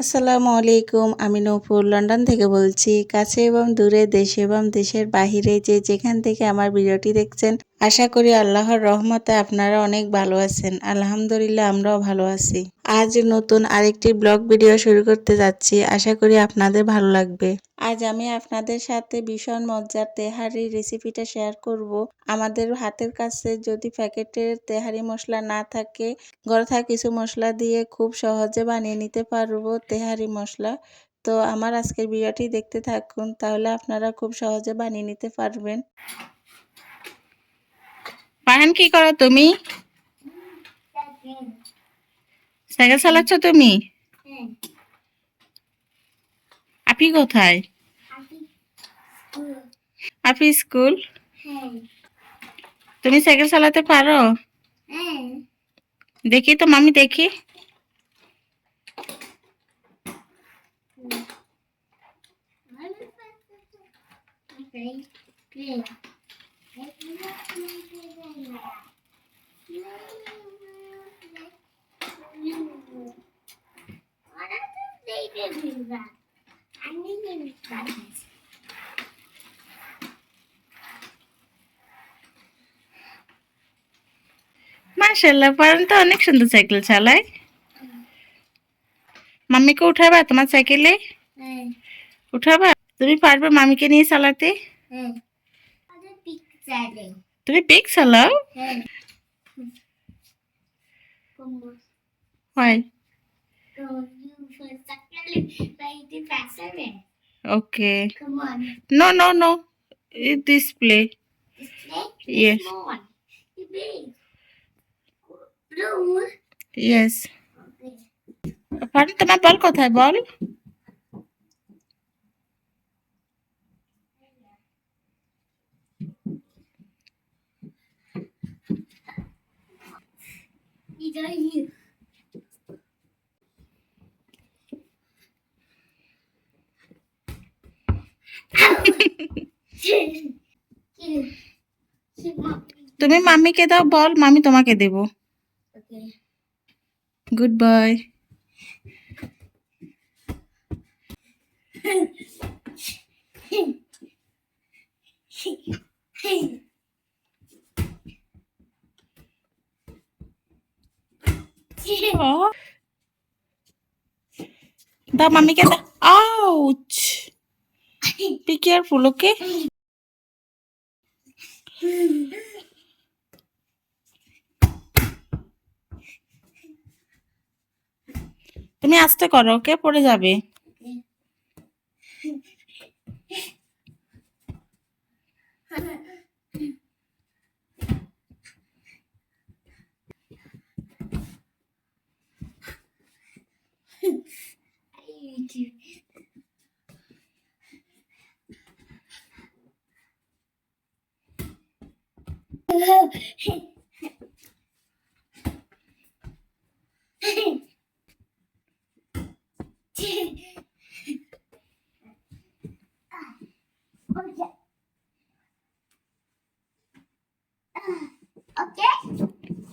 আসসালামু আলাইকুম, আমি নূপুর লন্ডন থেকে বলছি। কাছে এবং দূরে, দেশে এবং দেশের বাহিরে যে যেখান থেকে আমার ভিডিওটি দেখছেন আশা করি আল্লাহর রহমতে আপনারা অনেক ভালো আছেন। আলহামদুলিল্লাহ, আমরাও ভালো আছি। আজ নতুন আরেকটি ব্লগ ভিডিও শুরু করতে যাচ্ছি। আশা করি আপনাদের ভালো লাগবে। আজ আমি আপনাদের সাথে ভীষণ মজার তেহারি রেসিপিটা শেয়ার করব। আমাদের হাতের কাছে যদি প্যাকেটের তেহারি মশলা না থাকে, ঘরে থাকা কিছু মশলা দিয়ে খুব সহজে বানিয়ে নিতে পারব তেহারি মশলা। তো আমার আজকের ভিডিওটি দেখতে থাকুন, তাহলে আপনারা খুব সহজে বানিয়ে নিতে পারবেন। পাহান কি করো তুমি? সাইকেল চালাচ্ছ তুমি? আপি কোথায়? আপি স্কুল? তুমি সাইকেল চালাতে পারো? দেখি তো মামি, দেখি। মাশাল্লাহ পারেন তো অনেক সুন্দর সাইকেল চালায়। মাম্মিকে উঠাবা তোমার সাইকেলে? উঠাবা? তুমি পারবে মামিকে নিয়ে চালাতে? তুমি পিক চালাও হয় okay Come on. No no no this play Display? Yes. Small one. The big. Blue. Yes Okay. পারেন তোমার বল কোথায় বল You. তুমি মাম্মিকে দাও বল মামি তোমাকে দেব গুড বাই দাও মাম্মিকে কে আউচ বি কেয়ারফুল ওকে তুমি আস্তে করো ওকে পড়ে যাবে Okay.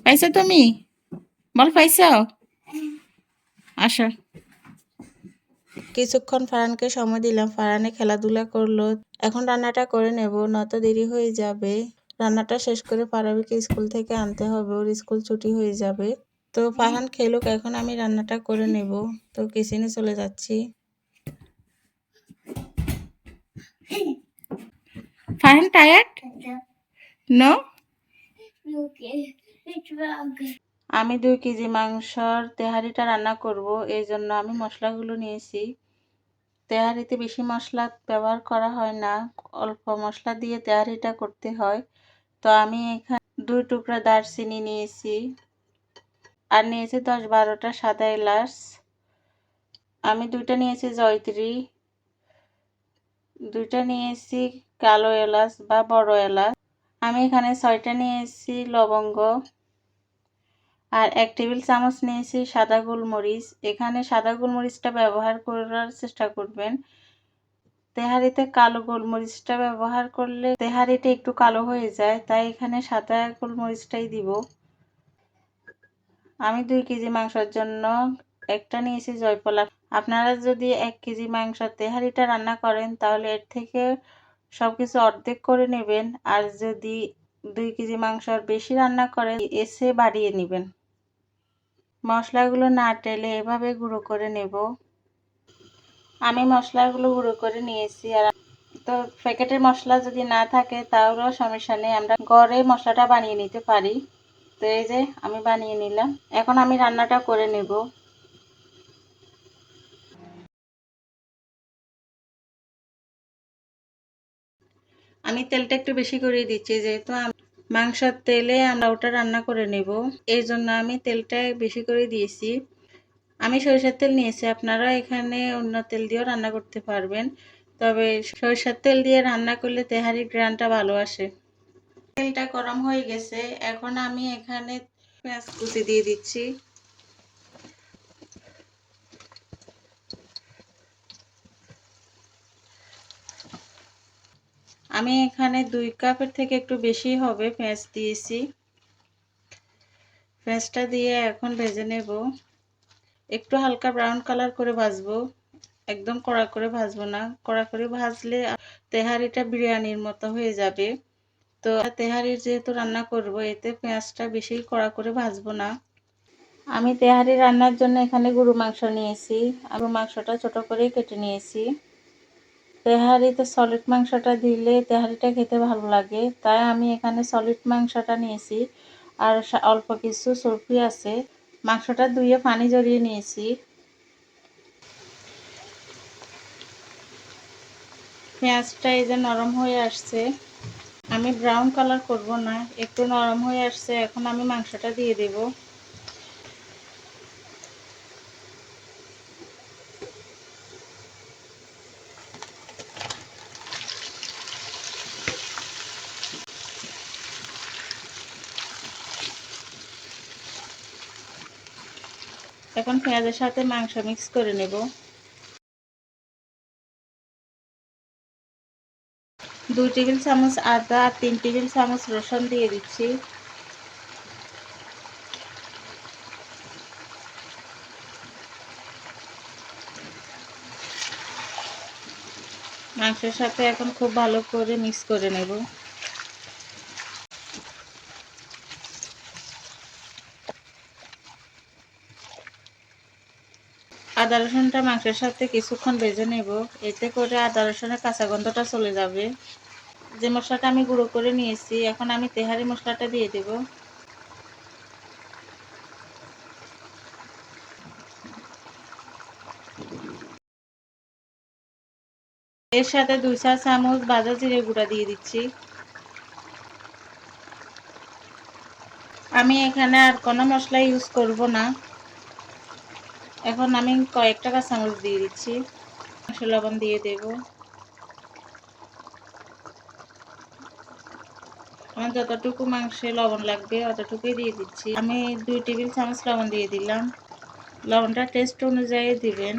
পাইছো তুমি? বল পাইছো? আসো। কিছুক্ষণ ফারানকে সময় দিলাম। ফারানে খেলাধুলা করল। এখন রান্নাটা করে নেব নয়তো দেরি হয়ে যাবে। রান্নাটা শেষ করে পারাবিকে স্কুল থেকে আনতে হবে। ওর স্কুল ছুটি হয়ে যাবে। তো ফারহান খেলুক, এখন আমি রান্নাটা করে নেব। তো কিচেনে চলে যাচ্ছি। Farhan tired no. আমি দুই কেজি মাংসর তেহারিটা রান্না করব। এই জন্য আমি মশলাগুলো নিয়েছি। তেহারিতে বেশি মশলা ব্যবহার করা হয় না, অল্প মশলা দিয়ে তেহারিটা করতে হয়। তো আমি এখানে দুই টুকরা দারচিনি নিয়েছি আর নিয়েছি দশ বারোটা সাদা এলাচ। আমি দুইটা নিয়েছি জয়ত্রী, দুইটা নিয়েছি কালো এলাচ বা বড় এলাচ। আমি এখানে ছয়টা নিয়েছি লবঙ্গ। আর এক টেবিল চামচ নিয়েছি সাদা গোলমরিচ। এখানে সাদা গোলমরিচটা ব্যবহার করার চেষ্টা করবেন। তেহারিতে কালো গোলমরিচটা ব্যবহার করলে তেহারিটা একটু কালো হয়ে যায়, তাই এখানে সাদা গোলমরিচটাই দিব। আমি দুই কেজি মাংসের জন্য একটা নিয়েছি জয়পলা আপনারা যদি এক কেজি মাংস তেহারিটা রান্না করেন, তাহলে এর থেকে সব কিছু অর্ধেক করে নেবেন। আর যদি দুই কেজি মাংস বেশি রান্না করেন, এসে বাড়িয়ে নেবেন। মশলাগুলো না টেলে এভাবে গুঁড়ো করে নেব। আমি মশলাগুলো গুঁড়ো করে নিয়েছি আর তো প্যাকেটের মশলা যদি না থাকে তাহলেও সমস্যা নেই, আমরা ঘরে মশলাটা বানিয়ে নিতে পারি। তো এই যে আমি বানিয়ে নিলাম, এখন আমি রান্নাটা করে নেব। আমি তেলটা একটু বেশি করে দিচ্ছি, যেহেতু মাংসের তেলে আমরা ওটা রান্না করে নেব। এই জন্য আমি তেলটা বেশি করে দিয়েছি। আমি সরিষার তেল নিয়েছি। আপনারা এখানে অন্য তেল দিয়েও রান্না করতে পারবেন। তবে সরিষার তেল দিয়ে রান্না করলে তেহারির গ্রানটা ভালো আসে। তেলটা গরম হয়ে গেছে। এখন আমি এখানে পেঁয়াজ কুচি দিয়ে দিচ্ছি। আমি এখানে দুই কাপের থেকে একটু বেশি হবে পেঁয়াজ দিয়েছি। পেঁয়াজটা দিয়ে এখন ভেজে নেব। একটু হালকা ব্রাউন কালার করে ভাজবো। একদম কড়া করে ভাজবো না। কড়া করে ভাজলে তেহারিটা বিরিয়ানির মতো হয়ে যাবে। তো তেহারির যেহেতু রান্না করব, এতে পেঁয়াজটা বেশি কড়া করে ভাজবো না। আমি তেহারি রান্নার জন্য এখানে গরু মাংস নিয়েছি। গরু মাংসটা ছোট করে কেটে নিয়েছি। তেহারিতে সলিড মাংসটা দিলে তেহারিটা খেতে ভালো লাগে। তাই আমি এখানে সলিড মাংসটা নিয়েছি। আর অল্প কিছু সরফি আছে। মাংসটা ধুয়ে পানি জড়িয়ে নিয়েছি। পেঁয়াজটা এই যে নরম হয়ে আসছে। আমি ব্রাউন কালার করব না, একটু নরম হয়ে আসছে। এখন আমি মাংসটা দিয়ে দেব। এখন পেঁয়াজের সাথে মাংস মিক্স করে নেব। দুই টেবিল চামচ আদা আর তিন টেবিল চামচ রসুন দিয়ে দিচ্ছি। মাংসের সাথে এখন খুব ভালো করে মিক্স করে নেব। আদা রসুনটা মাংসের সাথে কিছুক্ষণ ভেজে নেব। এতে করে আদা রসুনের কাঁচা গন্ধটা চলে যাবে। যে মশলাটা আমি গুঁড়ো করে নিয়েছি, এখন আমি তেহারি মশলাটা দিয়ে দেব। এর সাথে দুই চা চামচ ভাজা জিরে গুঁড়া দিয়ে দিচ্ছি। আমি এখানে আর কোনো মশলা ইউজ করব না। এখন আমি কয়েকটা কাঁচামরিচ দিয়ে দিচ্ছি। লবণ দিয়ে দেব। আমার যতটুকু মাংসে লবণ লাগবে অতটুকুই দিয়ে দিচ্ছি। আমি দুই টেবিল চামচ লবণ দিয়ে দিলাম। লবণটা টেস্ট অনুযায়ী দিবেন।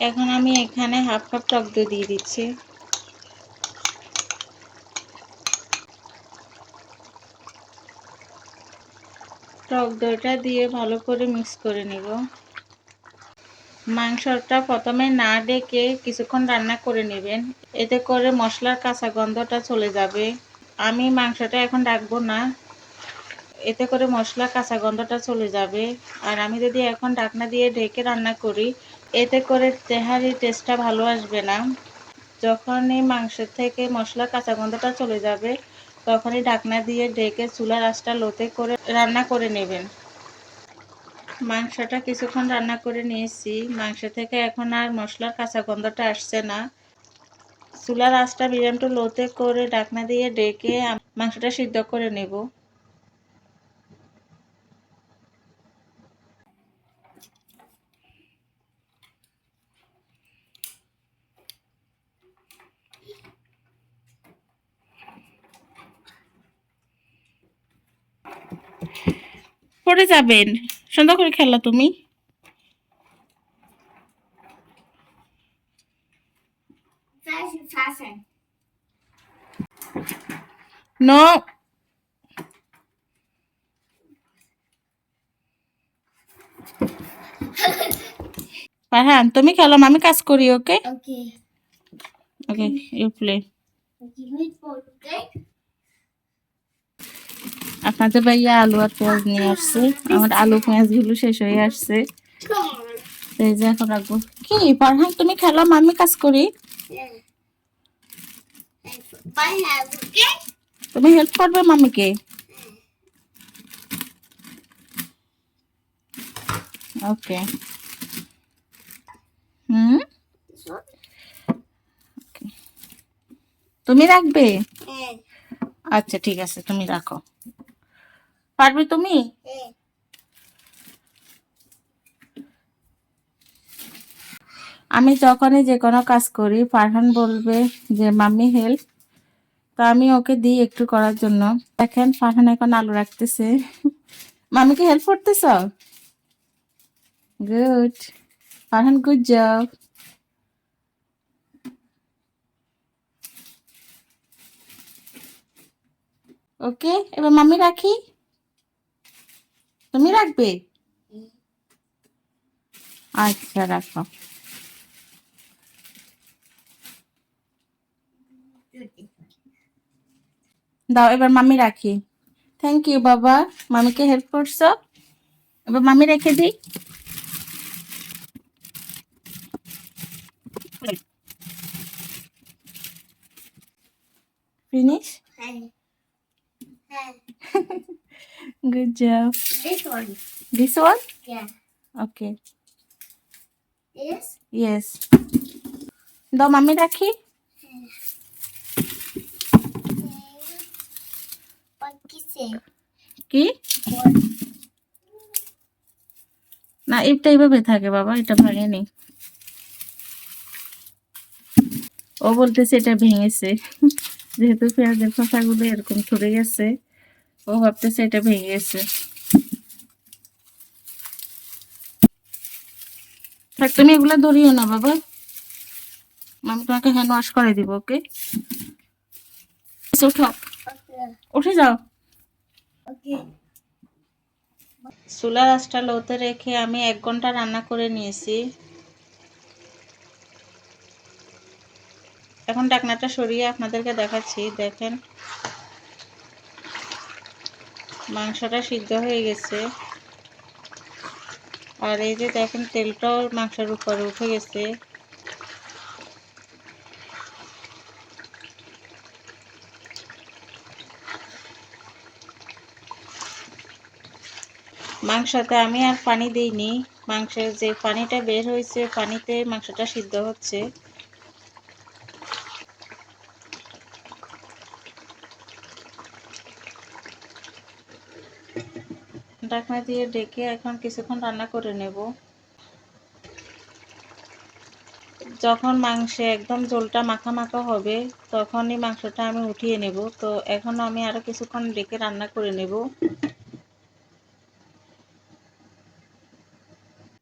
এখন আমি এখানে হাফ কাপ টক দই দিয়ে দিচ্ছি। টক দইটা দিয়ে ভালো করে মিক্স করে নিব। মাংসটা প্রথমে না ডেকে কিছুক্ষণ রান্না করে নেবেন। এতে করে মশলার কাঁচা গন্ধটা চলে যাবে। আমি মাংসটা এখন ডাকবো না। এতে করে মশলা কাঁচা গন্ধটা চলে যাবে। আর আমি যদি এখন ঢাকনা দিয়ে ঢেকে রান্না করি, এতে করে তেহারি টেস্টটা ভালো আসবে না। যখনই মাংস থেকে মশলা কাঁচা গন্ধটা চলে যাবে তখনই ঢাকনা দিয়ে ডেকে চুলার আঁচটা লোতে করে রান্না করে নেবেন। মাংসটা কিছুক্ষণ রান্না করে নিয়েছি। মাংস থেকে এখন আর মশলার কাঁচা গন্ধটা আসছে না। চুলার আঁচটা বিরামটা লোতে করে ঢাকনা দিয়ে ডেকে মাংসটা সিদ্ধ করে নেব। পড়ে যাবেন সুন্দর করে খেলা তুমি. নো তুমি খেলো আমি কাজ করি okay Okay. Okay you play okay? আপনাদের ভাইয়া আলু আর পেঁয়াজ নিয়ে আসছে। আমার আলু পেঁয়াজগুলো শেষ হয়ে আসছে। এই যে এখন রাখব। কি ফারহান তুমি খেলো আমি কাজ করি? তুমি হেল্প করবে মামিকে? ওকে। হুম? তুমি রাখবে? আচ্ছা ঠিক আছে তুমি রাখো। পারবে তুমি? আমি যখনই যে কোনো কাজ করি, ফারহান বলবে যে, মাম্মি হেল্প তো আমি ওকে দিই একটু করার জন্য। দেখেন, ফারহান এখন আলু রাখতেছে। মামিকে হেল্প করতেছ? Good Farhan good job okay এবার মাম্মি রাখি। তুমি রাখবে? আচ্ছা রাখো। দাও এবার মামি রাখি। থ্যাংক ইউ বাবা। মামিকে হেল্প করছ? এবার মামি রেখে দিই। Finish Hey. Hey. Good job This one. This one Yeah. Okay This? রাখি What is it? কি না এটা এইভাবে থাকে বাবা এটা ভাঙেনি। ও বলতেছে এটা ভেঙেছে। যেহেতু পেঁয়াজের খোসাগুলো এরকম ছড়ে গেছে। ও ভাবতেছে এটা ভেঙে গেছে। থাক, তুমি এগুলা ধরিও না বাবা। আমি তোমাকে হ্যান্ড ওয়াশ করে দিব ওকে উঠো। উঠে যাও। চুলা রাসটা লোতে রেখে আমি এক ঘণ্টা রান্না করে নিয়েছি। এখন ডাকনাটা সরিয়ে আপনাদেরকে দেখাচ্ছি, দেখেন। মাংসটা সিদ্ধ হয়ে গেছে। আর এই যে দেখেন, তেলটাও মাংসের উপরে উঠে গেছে। মাংসতে আমি আর পানি দিইনি। মাংসের যে পানিটা বের হয়েছে, পানিতে মাংসটা সিদ্ধ হচ্ছে। ঢাকনা দিয়ে ডেকে এখন কিছুক্ষণ রান্না করে নেব। যখন মাংসে একদম ঝোলটা মাখা মাখা হবে, তখনই মাংসটা আমি উঠিয়ে নেব। তো এখন আমি আরও কিছুক্ষণ ডেকে রান্না করে নেব।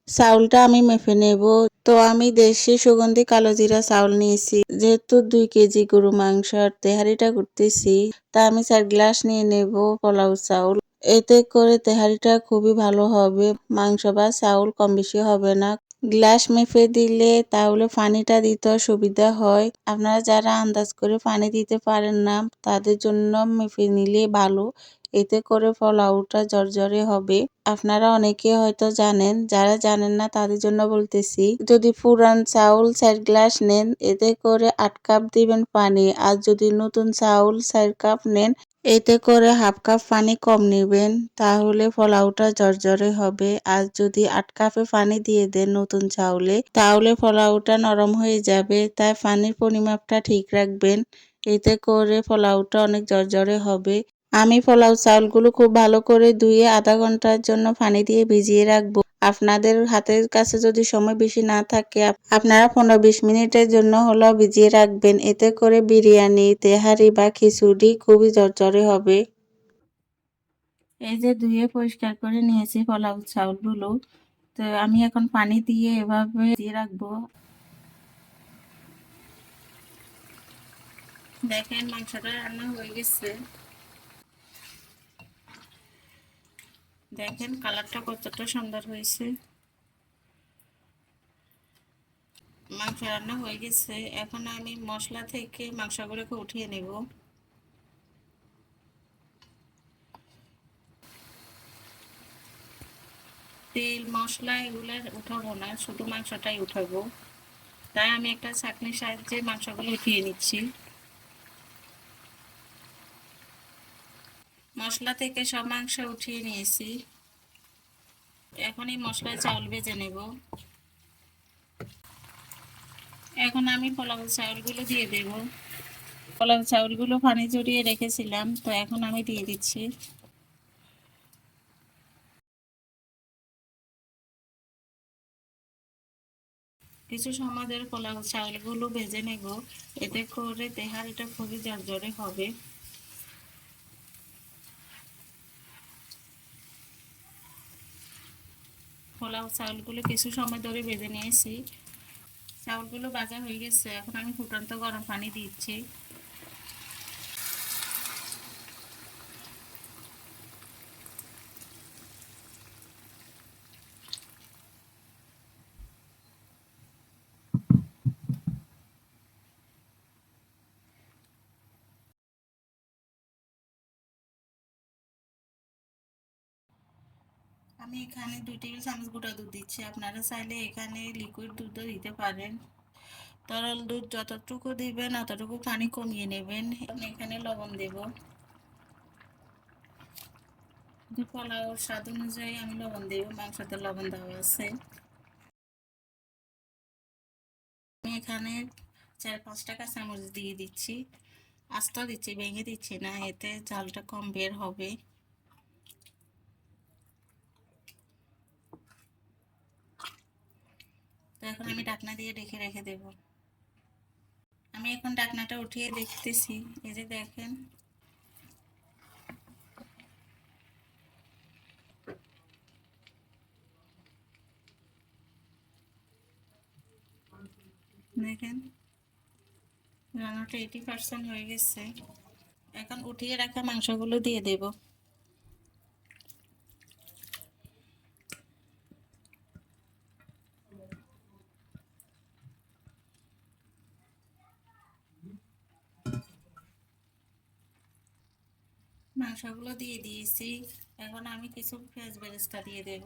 চাউলটা আমি মেপে নেব। তো আমি দেশি সুগন্ধি কালো জিরা চাউল নিয়েছি। যেহেতু দুই কেজি গরু মাংস আর তেহারিটা করতেছি তা আমি চার গ্লাস নিয়ে নেব পোলাও চাউল। এতে করে তেহারিটা খুবই ভালো হবে। মাংস বা চাউল কম বেশি হবে না। গ্লাস মেপে দিলে তাহলে পানিটা দিতে সুবিধা হয়। আপনারা যারা আন্দাজ করে পানি দিতে পারেন না, তাদের জন্য মেপে নিলে ভালো। এতে করে পোলাওটা জর্জরে হবে। আপনারা অনেকে হয়তো জানেন, যারা জানেন না তাদের জন্য বলতেছি, যদি পুরান চাউল চার গ্লাস নেন, এতে করে আট কাপ দিবেন পানি। আর যদি নতুন চাউল চার কাপ নেন এতে করে হাফ কাপ পানি কম নেবেন, তাহলে পোলাওটা জর্জরে হবে। আর যদি আট কাপে পানি দিয়ে দেন নতুন চাউলে, তাহলে পোলাওটা নরম হয়ে যাবে, তাই পানির পরিমাপটা ঠিক রাখবেন। এতে করে পোলাওটা অনেক জর্জরে হবে। আমি পোলাও চাউলগুলো খুব ভালো করে ধুয়ে আধা ঘণ্টার জন্য পানি দিয়ে ভিজিয়ে রাখব। আপনাদের হাতের কাছে যদি সময় বেশি না থাকে আপনারা পনেরো বিশ মিনিটের জন্য হলেও ভিজিয়ে রাখবেন। এতে করে বিরিয়ানি, তেহারি বা খিচুড়ি খুবই জর্জরে হবে। এই যে ধুয়ে পরিষ্কার করে নিয়েছি পোলাও চাউলগুলো। তো আমি এখন পানি দিয়ে এভাবে দিয়ে রাখব। দেখেন মাংসটা রান্না হয়ে গেছে। দেখেন কালারটা কতটা সুন্দর হয়েছে। মাংস রান্না হয়ে গেছে। এখন আমি মশলা থেকে মাংসগুলোকে উঠিয়ে নেব। তেল, মশলা এগুলো উঠাবো না, শুধু মাংসটাই উঠাবো। তাই আমি একটা ছাঁকনির সাহায্যে মাংসগুলো উঠিয়ে নিচ্ছি। মশলা থেকে সব মাংস উঠিয়ে নিয়েছি। এখন এই মশলায় চাউল ভেজে নেব। এখন আমি পোলাও চাউলগুলো দিয়ে দেব। পোলাও চাউলগুলো পানি জড়িয়ে রেখেছিলাম, তো এখন আমি দিয়ে দিচ্ছি। কিছু সময় ধরে পোলাও চাউলগুলো ভেজে নেব, এতে করে তেহারিটা খুবই জর্জরে হবে। পোলাও চাউলগুলো কিছু সময় ধরে ভেজে নিয়েছি। চাউলগুলো ভাজা হয়ে গেছে, এখন আমি ফুটন্ত গরম পানি দিচ্ছি। আমি এখানে দুই টেবিল চামচ গুঁড়া দুধ দিচ্ছি। আপনারা চাইলে এখানে লিকুইড দুধও দিতে পারেন। তরল দুধ যতটুকু দিবেন, অতটুকু পানি কমিয়ে নেবেন। এখানে লবণ দেব। পোলাও স্বাদ অনুযায়ী আমি লবণ দেব, মাংসতে লবণ দেওয়া আছে। আমি এখানে চার পাঁচ টাকা চামচ দিয়ে দিচ্ছি। আস্ত দিচ্ছি, ভেঙে দিচ্ছি না, এতে ঝালটা কম বের হবে। এখন আমি ডাকনা দিয়ে রেখে রেখে দেব। আমি এখন ডাকনাটা উঠিয়ে দেখতেছি, এই যে দেখেন। দেখেন, রান্নাটা এইটি পার্সেন্ট হয়ে গেছে। এখন উঠিয়ে রাখা মাংসগুলো দিয়ে দেব। মাংসগুলো দিয়ে দিয়েছি। এখন আমি কিছু পেঁয়াজ বেরেস্তা দিয়ে দেব।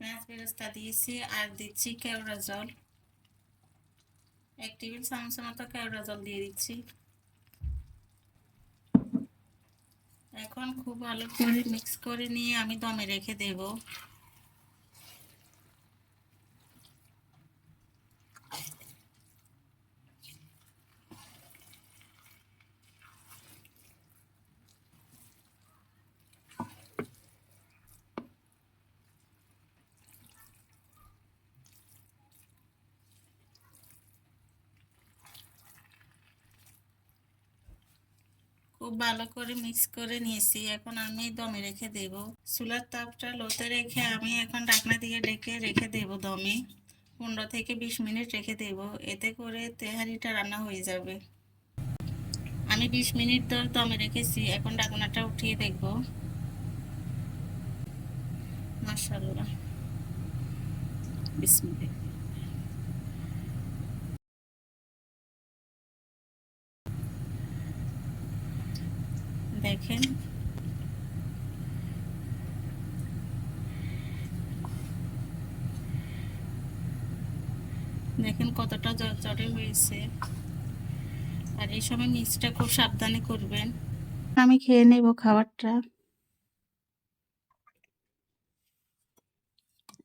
পেঁয়াজ বেরেস্তা দিয়েছি আর দিচ্ছি কেওড়া জল। এক টেবিল চামচের মতো কেওড়া জল দিয়ে দিচ্ছি। এখন খুব ভালো করে মিক্স করে নিয়ে আমি দমে রেখে দেব। খুব ভালো করে মিক্স করে নিয়েছি। এখন আমি দমে রেখে দেব। চুলার তাপটা লোতে রেখে আমি এখন ঢাকনা দিয়ে ডেকে রেখে দেব দমে। পনেরো থেকে বিশ মিনিট রেখে দেব। এতে করে তেহারিটা রান্না হয়ে যাবে। আমি বিশ মিনিট ধরে দমে রেখেছি। এখন ঢাকনাটা উঠিয়ে দেখব। মাশাল্লাহ বিসমিল্লাহ। দেখেন। দেখেন কতটা জড়জড়ে হয়েছে। আর এই সময় মিক্সটা খুব সাবধানে করবেন। আমি খেয়ে নেব খাবারটা।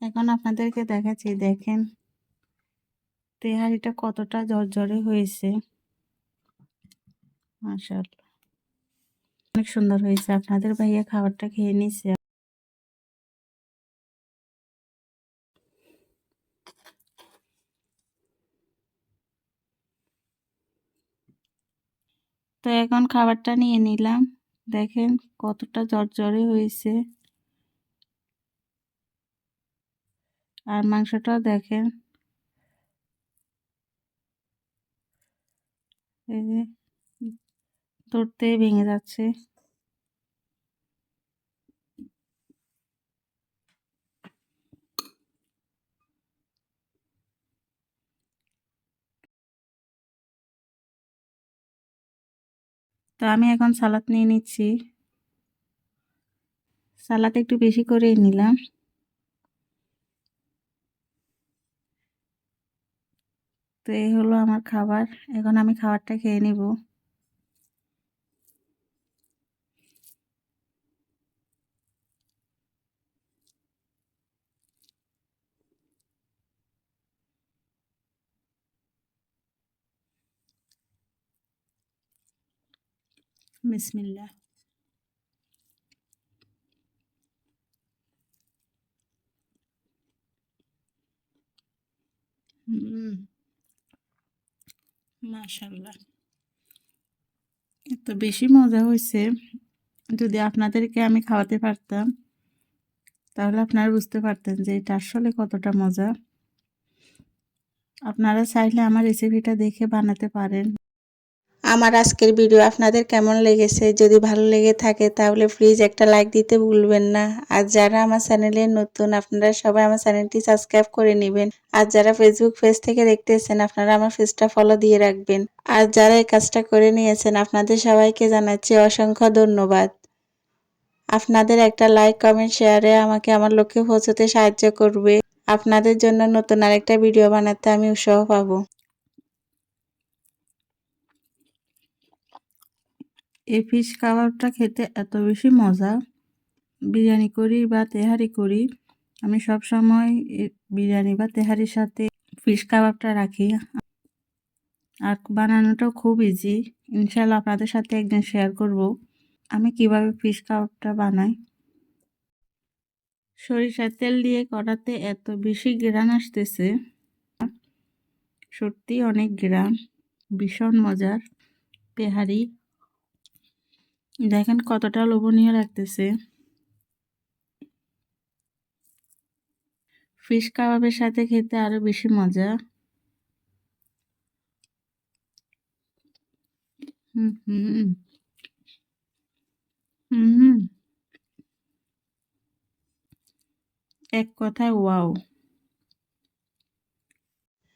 এখন আপনাদেরকে দেখাচ্ছি, দেখেন। তেহারিটা কতটা জর্জরে হয়েছে। মাশাআল্লাহ। অনেক সুন্দর হয়েছে। আপনাদের ভাইয়া খাবারটা খেয়ে নিছে। তো এখন খাবারটা নিয়ে নিলাম। দেখেন কতটা জর্জরে হয়েছে। আর মাংসটাও দেখেন। এই যে ধরতে ভেঙে যাচ্ছে। তো আমি এখন সালাদ নিয়ে নিচ্ছি। সালাদ একটু বেশি করেই নিলাম। তো এই হলো আমার খাবার। এখন আমি খাবারটা খেয়ে নেব। বিসমিল্লাহ। হুম মাশাল্লাহ এত বেশি মজা হয়েছে যদি আপনাদেরকে আমি খাওয়াতে পারতাম, তাহলে আপনারা বুঝতে পারতেন যে এটা আসলে কতটা মজা। আপনারা চাইলে আমার রেসিপিটা দেখে বানাতে পারেন। আমার আজকের ভিডিও আপনাদের কেমন লেগেছে? যদি ভালো লেগে থাকে তাহলে প্লিজ একটা লাইক দিতে ভুলবেন না। আর যারা আমার চ্যানেলে নতুন, আপনারা সবাই আমার চ্যানেলটি সাবস্ক্রাইব করে নেবেন। আর যারা ফেসবুক পেজ থেকে দেখতেছেন, আপনারা আমার পেজটা ফলো দিয়ে রাখবেন। আর যারা এই কাজটা করে নিয়েছেন, আপনাদের সবাইকে জানাচ্ছি অসংখ্য ধন্যবাদ। আপনাদের একটা লাইক কমেন্ট শেয়ারে আমাকে আমার লক্ষ্যে পৌঁছতে সাহায্য করবে। আপনাদের জন্য নতুন আরেকটা ভিডিও বানাতে আমি উৎসাহ পাবো। এই ফিশ কাবাবটা খেতে এত বেশি মজা। বিরিয়ানি করি বা তেহারি করি, আমি সব সময় বিরিয়ানি বা তেহারির সাথে ফিশ কাবাবটা রাখি। আর বানানোটাও খুব ইজি ইনশাল্লাহ আপনাদের সাথে একদিন শেয়ার করব আমি কীভাবে ফিশ কাবাবটা বানাই। সরিষার তেল দিয়ে করাতে এত বেশি গ্রান আসতেছে। সত্যি অনেক গ্রাম ভীষণ মজার। তেহারি দেখেন কতটা লোভনীয় লাগতেছে। ফিশ কাবাবের সাথে খেতে আরও বেশি মজা। হুম হুম হুম। এক কথায় ওয়াও।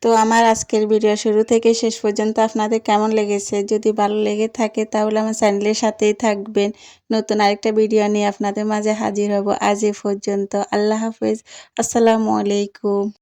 তো আমার আজকের ভিডিও শুরু থেকে শেষ পর্যন্ত আপনাদের কেমন লেগেছে? যদি ভালো লেগে থাকে তাহলে আমার চ্যানেলের সাথেই থাকবেন। নতুন আরেকটা ভিডিও নিয়ে আপনাদের মাঝে হাজির হব আজ এ পর্যন্ত। আল্লাহ হাফেজ। আসসালামু আলাইকুম।